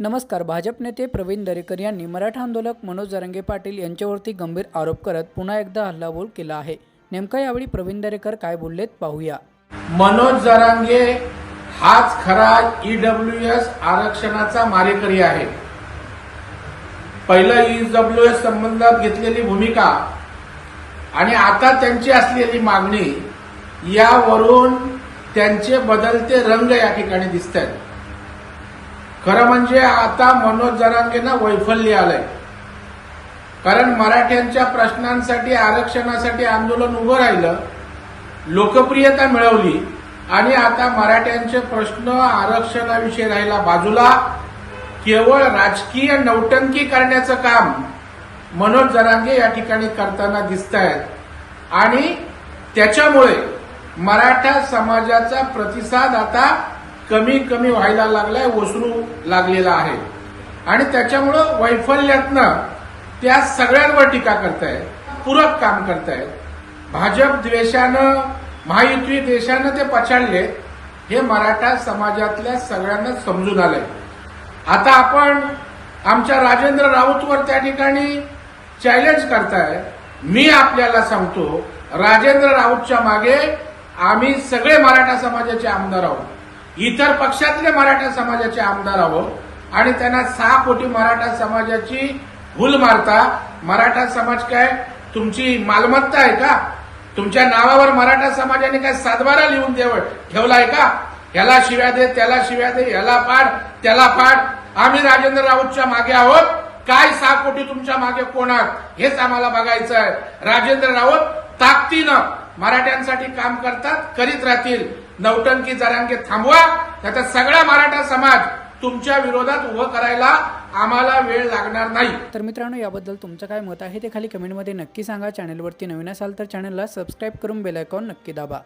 नमस्कार भाजप नेते प्रवीण दरेकर यांनी मराठा आंदोलक मनोज जरंगे पाटील यांच्यावरती गंभीर आरोप करत पुन्हा एकदा हल्लाबोल केला आहे. नेमका यावेळी प्रवीण दरेकर काय बोललेत पाहूया. मनोज जरांगे हाच खरा ईडब्ल्यू एस आरक्षणाचा मारेकरी आहे. पहिलं ईडब्ल्यू एस संबंधात घेतलेली भूमिका आणि आता त्यांची असलेली मागणी यावरून त्यांचे बदलते रंग या ठिकाणी दिसत आहेत खरं म्हणजे आता मनोज जरांगेंना वैफल्य आलंय. कारण मराठ्यांच्या प्रश्नांसाठी आरक्षणासाठी आंदोलन उभं राहिलं लोकप्रियता मिळवली आणि आता मराठ्यांचे प्रश्न आरक्षणाविषयी राहिला बाजूला. केवळ राजकीय नौटंकी करण्याचं काम मनोज जरांगे या ठिकाणी करताना दिसत आहेत आणि त्याच्यामुळे मराठा समाजाचा प्रतिसाद आता कमी कमी व्हायला लागलाय ओसरू लागलेला आहे. आणि त्याच्यामुळं वैफल्यातनं त्या सगळ्यांवर टीका करतायत पूरक काम करतायत भाजप द्वेषानं महायुती देशानं ते पछाडले हे मराठा समाजातल्या सगळ्यांना समजून आलंय. आता आपण आमच्या राजेंद्र राऊतवर त्या ठिकाणी चॅलेंज करताय. मी आपल्याला सांगतो राजेंद्र राऊतच्या मागे आम्ही सगळे मराठा समाजाचे आमदार आहोत. इतर पक्षातले मराठा समाजाचे आमदार आहोत आणि त्यांना सहा कोटी मराठा समाजाची भूल मारता. मराठा समाज काय? तुमची मालमत्ता आहे का? तुमच्या नावावर मराठा समाजाने काय सातबारा लिहून देव ठेवलाय का? ह्याला शिव्या दे त्याला शिव्या दे ह्याला पाड त्याला पाड. आम्ही राजेंद्र राऊतच्या मागे आहोत. काय सहा कोटी तुमच्या मागे कोणात? हेच आम्हाला बघायचं आहे. राजेंद्र राऊत ताकदीनं मराठ्यांसाठी काम करतात करीत राहतील. नौटंकी जरांगे थांबवा. त्याचा सगळा मराठा समाज तुमच्या विरोधात उभं करायला आम्हाला वेळ लागणार नाही. तर मित्रांनो याबद्दल तुमचं काय मत आहे ते खाली कमेंटमध्ये नक्की सांगा. चॅनलवरती नवीन असाल तर चॅनलला सबस्क्राईब करून बेलायकॉन नक्की दाबा.